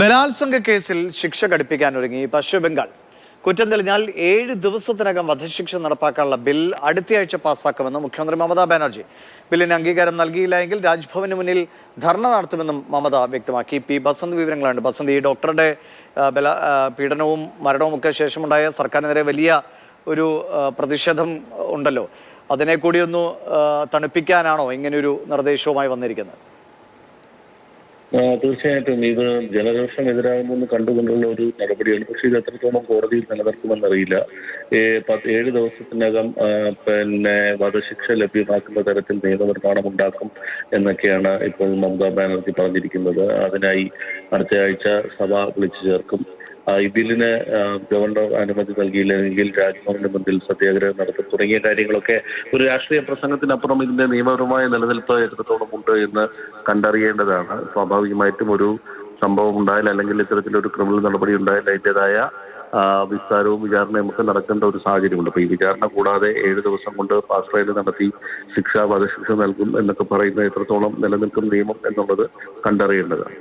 ബലാത്സംഗ കേസിൽ ശിക്ഷ കടുപ്പിക്കാൻ ഒരുങ്ങി പശ്ചിമ ബംഗാൾ. കുറ്റം തെളിഞ്ഞാൽ ഏഴ് ദിവസത്തിനകം വധശിക്ഷ നടപ്പാക്കാനുള്ള ബിൽ അടുത്തയാഴ്ച പാസ്സാക്കുമെന്ന് മുഖ്യമന്ത്രി മമതാ ബാനർജി. ബില്ലിന് അംഗീകാരം നൽകിയില്ല എങ്കിൽ രാജ്ഭവന് മുന്നിൽ ധർണ നടത്തുമെന്നും മമത വ്യക്തമാക്കി. പി ബസന്ത് വിവരങ്ങളുണ്ട് ബസന്ത് ഈ ഡോക്ടറുടെ ബല പീഡനവും മരണവും ഒക്കെ ശേഷമുണ്ടായ സർക്കാരിനെതിരെ വലിയ ഒരു പ്രതിഷേധം ഉണ്ടല്ലോ. അതിനെ കൂടി ഒന്ന് തണുപ്പിക്കാനാണോ ഇങ്ങനെയൊരു നിർദ്ദേശവുമായി വന്നിരിക്കുന്നത്? തീർച്ചയായിട്ടും. ഇത് ജനരോഷം എതിരാകുമെന്ന് കണ്ടുകൊണ്ടുള്ള ഒരു നടപടിയാണ്. പക്ഷേ ഇത് എത്രത്തോളം കോടതിയിൽ നിലനിർത്തുമെന്നറിയില്ല ഏഴ് ദിവസത്തിനകം പിന്നെ വധശിക്ഷ ലഭ്യമാക്കുന്ന തരത്തിൽ നിയമനിർമ്മാണം ഉണ്ടാക്കും എന്നൊക്കെയാണ് ഇപ്പോൾ മമതാ ബാനർജി പറഞ്ഞിരിക്കുന്നത്. അതിനായി അടുത്ത ആഴ്ച സഭ വിളിച്ചു ചേർക്കും. ആ, ഗവർണർ അനുമതി നൽകിയില്ലെങ്കിൽ രാജ്ഭവന്റെ മുന്നിൽ സത്യാഗ്രഹം നടത്തും. തുടങ്ങിയ കാര്യങ്ങളൊക്കെ ഒരു രാഷ്ട്രീയ പ്രസംഗത്തിനപ്പുറം ഇതിന്റെ നിയമപരമായ നിലനിൽപ്പ് എത്രത്തോളം ഉണ്ട് എന്ന് കണ്ടറിയേണ്ടതാണ്. സ്വാഭാവികമായിട്ടും ഒരു സംഭവം ഉണ്ടായാൽ അല്ലെങ്കിൽ ഇത്തരത്തിലൊരു ക്രിമിനൽ നടപടി ഉണ്ടായാൽ അതിന്റെതായ വിസ്താരവും വിചാരണയും ഒക്കെ നടക്കേണ്ട ഒരു സാഹചര്യമുണ്ട്. അപ്പൊ ഈ വിചാരണ കൂടാതെ ഏഴ് ദിവസം കൊണ്ട് ഫാസ്റ്റ് ട്രയൽ നടത്തി ശിക്ഷ വധശിക്ഷ നൽകും എന്നൊക്കെ പറയുന്ന എത്രത്തോളം നിലനിൽക്കും നിയമം എന്നുള്ളത് കണ്ടറിയേണ്ടതാണ്.